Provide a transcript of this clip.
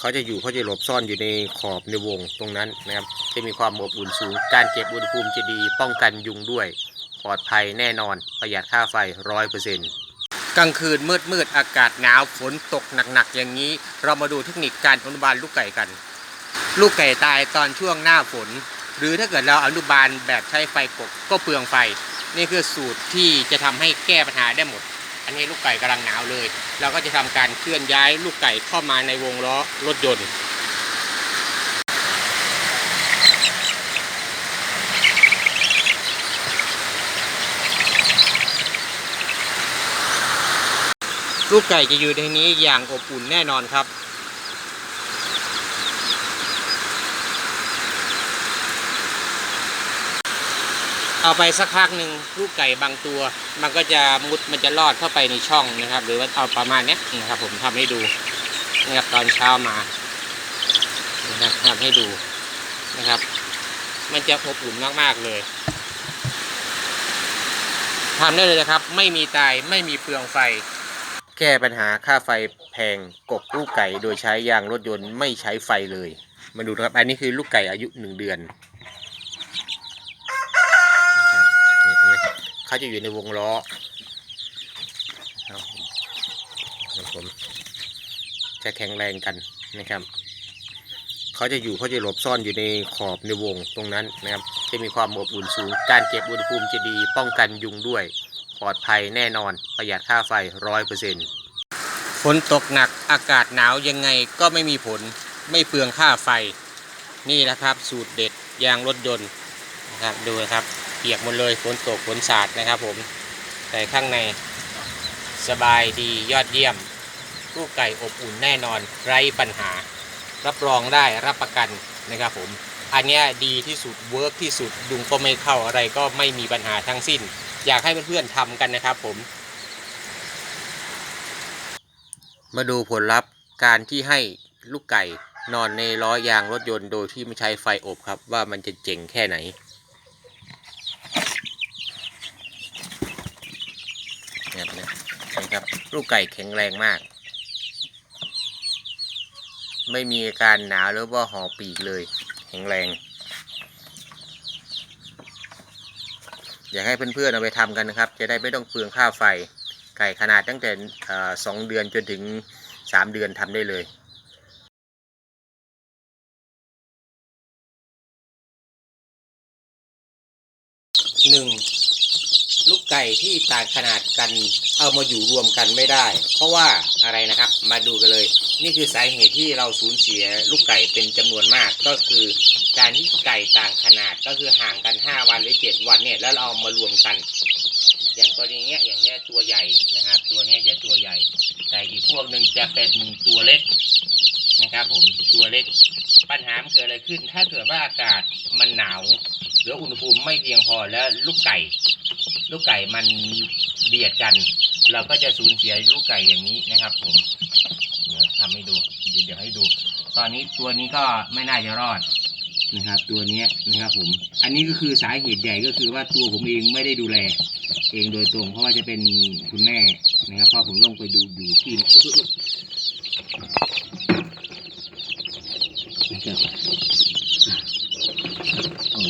เขาจะอยู่เขาจะหลบซ่อนอยู่ในขอบในวงตรงนั้นนะครับ จะมีความอบอุ่นสูง การเก็บอุณหภูมิจะดี ป้องกันยุงด้วย ปลอดภัยแน่นอน ประหยัดค่าไฟร้อยเปอร์เซ็นต์กลางคืนมืดมืดอากาศหนาวฝนตกหนักๆอย่างนี้ เรามาดูเทคนิคการอนุบาลลูกไก่กัน ลูกไก่ตายตอนช่วงหน้าฝน หรือถ้าเกิดเราอนุบาลแบบใช้ไฟกบก็เปลืองไฟ นี่คือสูตรที่จะทำให้แก้ปัญหาได้หมด อันนี้ลูกไก่กำลังหนาวเลย เราก็จะทำการเคลื่อนย้ายลูกไก่เข้ามาในวงล้อรถยนต์ลูกไก่จะอยู่ในนี้อย่างอบอุ่นแน่นอนครับ เอาไปสักพักหนึ่งลูกไก่บางตัว มันก็จะมุดมันจะลอดเข้าไปในช่องนะครับ หรือว่าเอาประมาณนี้นะครับ ผมทำให้ดูนะครับตอนเช้ามานะครับทำให้ดูนะครับ มันจะอบอุ่นมากๆเลยทำได้เลยนะครับ ไม่มีตายไม่มีเปลืองไฟ แก้ปัญหาค่าไฟแพงกบลูกไก่โดยใช้ยางรถยนต์ไม่ใช้ไฟเลย มาดูนะครับ อันนี้คือลูกไก่อายุหนึ่งเดือนนะครับเห็นไหม เขาจะอยู่ในวงล้อครับผมจะแข็งแรงกันนะครับเขาจะอยู่เขาจะหลบซ่อนอยู่ในขอบในวงตรงนั้นนะครับ จะมีความอบอุ่นสูง การเก็บอุณหภูมิจะดี ป้องกันยุงด้วย ปลอดภัยแน่นอน ประหยัดค่าไฟร้อยเปอร์เซ็นต์ฝนตกหนักอากาศหนาวยังไงก็ไม่มีผลไม่เปลืองค่าไฟ นี่นะครับสูตรเด็ดยางรถยนต์นะครับดูนะครับ เปียกหมดเลยฝนตกฝนสาดนะครับผมแต่ข้างในสบายดียอดเยี่ยมลูกไก่อบอุ่นแน่นอน ไร้ปัญหา รับรองได้รับประกันนะครับผม อันนี้ดีที่สุดเวิร์กที่สุดยุงก็ไม่เข้าอะไรก็ไม่มีปัญหาทั้งสิ้น อยากให้เพื่อนๆทำกันนะครับผม มาดูผลลัพธ์การที่ให้ลูกไก่นอนในล้อยางรถยนต์โดยที่ไม่ใช้ไฟอบครับว่ามันจะเจ๋งแค่ไหน เนี่ยเนี่ยนะครับ ลูกไก่แข็งแรงมาก ไม่มีอาการหนาวหรือว่าห่อปีกเลย แข็งแรง อยากให้เพื่อนๆเอาไปทำกันนะครับ จะได้ไม่ต้องเปลืองค่าไฟ ไก่ขนาดตั้งแต่สองเดือนจนถึงสามเดือนทำได้เลยหนึ่ง ลูกไก่ที่ต่างขนาดกัน เอามาอยู่รวมกันไม่ได้ เพราะว่าอะไรนะครับ มาดูกันเลย นี่คือสาเหตุที่เราสูญเสียลูกไก่เป็นจำนวนมากก็คือ การที่ไก่ต่างขนาดก็คือห่างกัน 5 วันหรือ 7 วันเนี่ยแล้วเราเอามารวมกัน อย่างกรณีเงี้ยอย่างเงี้ยตัวใหญ่นะครับ ตัวเนี้ยจะตัวใหญ่ แต่อีกพวกหนึ่งจะเป็นตัวเล็กนะครับผมตัวเล็กปัญหาเกิดอะไรขึ้น ถ้าเกิดว่าอากาศมันหนาวหรืออุณหภูมิไม่เพียงพอแล้วลูกไก่ ลูกไก่มันเบียดกัน เราก็จะสูญเสียลูกไก่อย่างนี้นะครับผมเดี๋ยวทำให้ดูเดี๋ยวให้ดู ตอนนี้ตัวนี้ก็ไม่น่าจะรอดนะครับ ตัวนี้นะครับผม อันนี้ก็คือสาเหตุใหญ่ก็คือว่าตัวผมเองไม่ได้ดูแล เองโดยตรงเพราะว่าจะเป็นคุณแม่นะครับพราะผมลงไปดูอยู่ที่นะครับโอ้